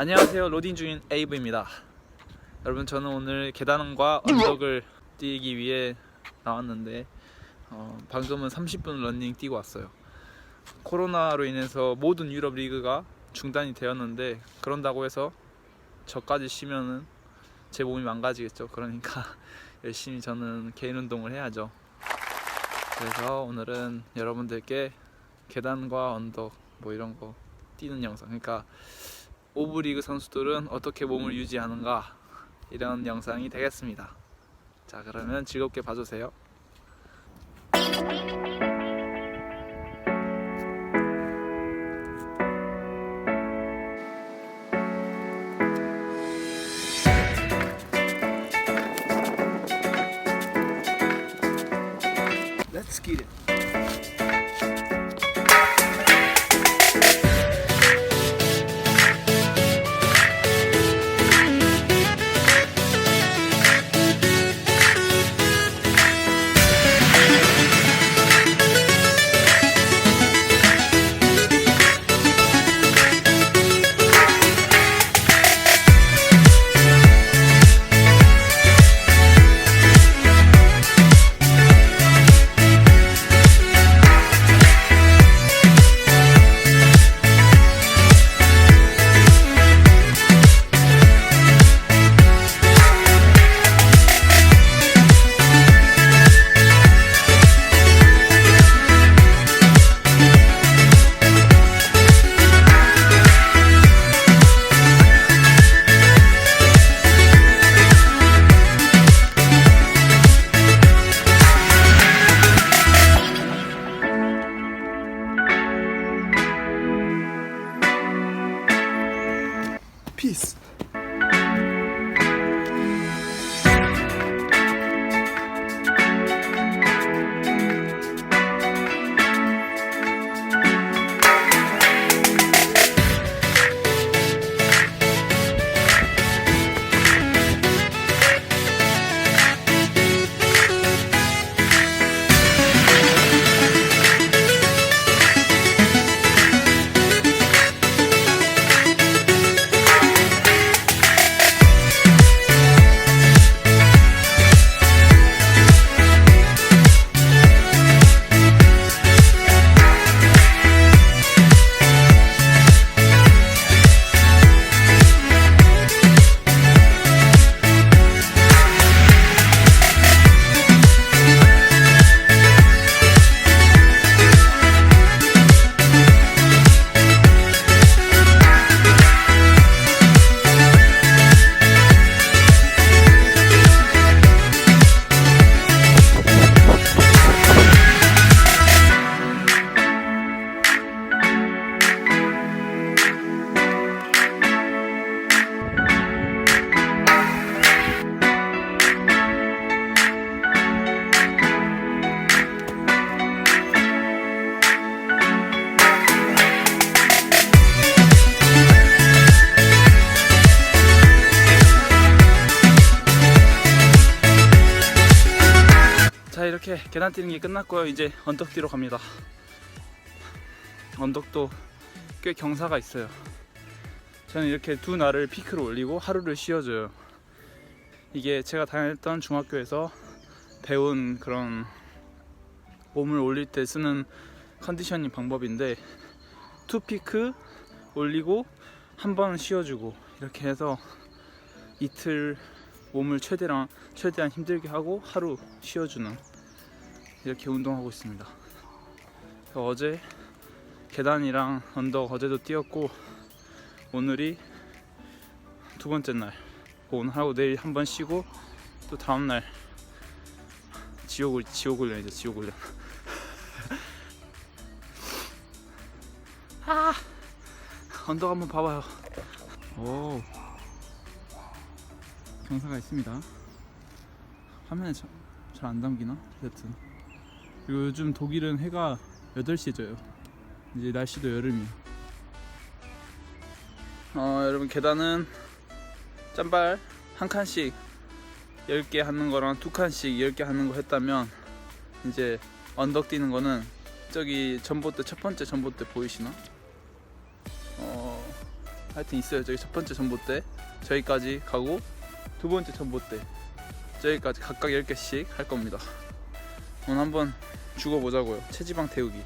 안녕하세요. 로딩 중인 에이브입니다. 여러분 저는 오늘 계단과 언덕을 뛰기 위해 나왔는데 어, 방금은 30분 러닝 뛰고 왔어요. 코로나로 인해서 모든 유럽 리그가 중단이 되었는데 그런다고 해서 저까지 쉬면은 제 몸이 망가지겠죠. 그러니까 열심히 저는 개인 운동을 해야죠. 그래서 오늘은 여러분들께 계단과 언덕 뭐 이런 거 뛰는 영상. 그러니까 오브리그 선수들은 어떻게 몸을 유지하는가 이런 영상이 되겠습니다. 자 그러면 즐겁게 봐주세요. Let's. 이렇게 계단 뛰는 게 끝났고요. 이제 언덕 뒤로 갑니다. 언덕도 꽤 경사가 있어요. 저는 이렇게 두 날을 피크로 올리고 하루를 쉬어줘요. 이게 제가 다녔던 중학교에서 배운 그런 몸을 올릴 때 쓰는 컨디셔닝 방법인데 투 피크 올리고 한 번 쉬어주고 이렇게 해서 이틀 몸을 최대한 최대한 힘들게 하고 하루 쉬어주는 이렇게 운동하고 있습니다. 어제 계단이랑 언덕 어제도 뛰었고 오늘이 두 번째 날 오늘 하고 내일 한 번 쉬고 또 다음 날 지옥 지옥 훈련이죠 지옥 훈련. 아 언덕 한번 봐봐요. 오 경사가 있습니다. 화면에 잘 안 담기나? 어쨌든 그리고 요즘 독일은 해가 8시에 져요. 이제 날씨도 여름이에요. 어, 여러분 계단은 짠발 한 칸씩 10개 하는 거랑 두 칸씩 10개 하는 거 했다면 이제 언덕 뛰는 거는 저기 전봇대 첫 번째 전봇대 보이시나? 어, 하여튼 있어요. 저기 첫 번째 전봇대 저기까지 가고 두 번째 전봇대 저기까지 각각 10개씩 할 겁니다. 오늘 한번 죽어보자고요. 체지방 태우기.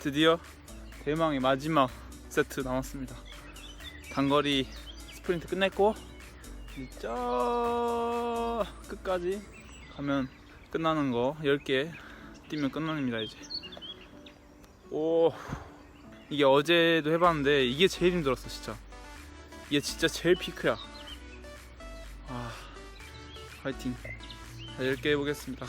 드디어 대망의 마지막 세트 남았습니다. 단거리 스프린트 끝냈고 저 끝까지 가면 끝나는 거 10개 뛰면 끝납니다 이제. 오 이게 어제도 해봤는데 이게 제일 힘들었어 진짜. 이게 진짜 제일 피크야. 아 화이팅. 자 10개 해보겠습니다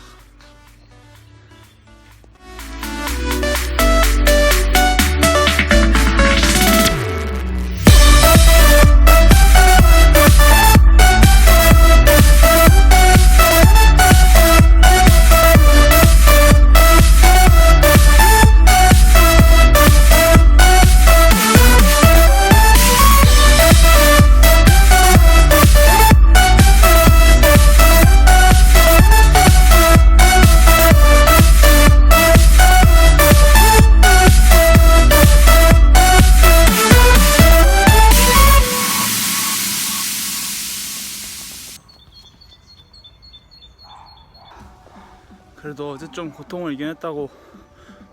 그래도 어제 좀 고통을 이겨냈다고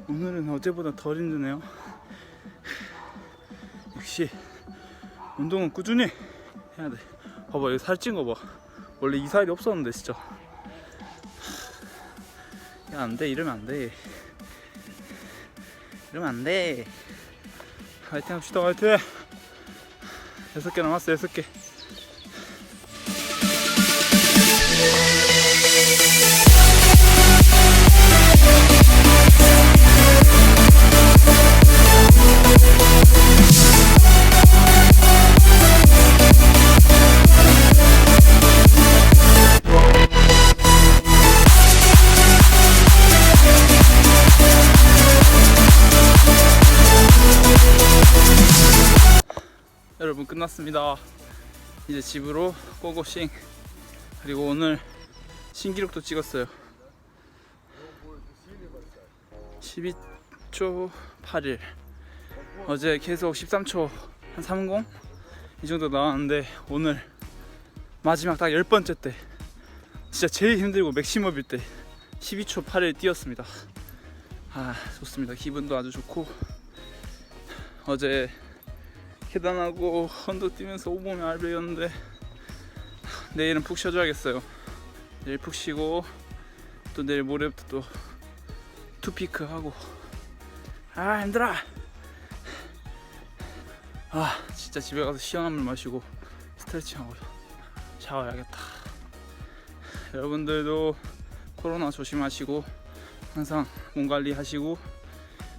오늘은 어제보다 덜 힘드네요. 역시 운동은 꾸준히 해야 돼. 봐봐 여기 살찐 거 봐. 원래 이 살이 없었는데 진짜. 야 안돼 이러면 안 돼. 이러면 안 돼. 화이팅 합시다 화이팅. 여섯 개 남았어 여섯 개. 끝났습니다. 이제 집으로 고고싱 그리고 오늘 신기록도 찍었어요. 12초 81 어제 계속 13초 한 30? 이 정도 나왔는데 오늘 마지막 딱 10번째 때 진짜 제일 힘들고 맥시멈일 때 12초 8을 뛰었습니다. 아 좋습니다. 기분도 아주 좋고 어제 계단하고 언덕 뛰면서 오몸이 알배였는데 내일은 푹 쉬어줘야겠어요. 내일 푹 쉬고 또 내일 모레부터 또 투피크 하고 아 힘들어. 아 진짜 집에 가서 시원한 물 마시고 스트레칭하고 샤워해야겠다. 여러분들도 코로나 조심하시고 항상 몸 관리하시고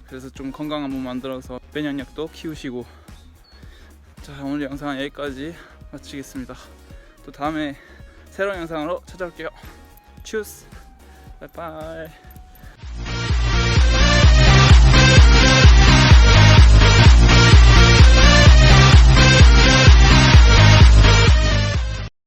그래서 좀 건강한 몸 만들어서 면역력도 키우시고 자 오늘 영상은 여기까지 마치겠습니다. 또 다음에 새로운 영상으로 찾아올게요. 추스 바이바이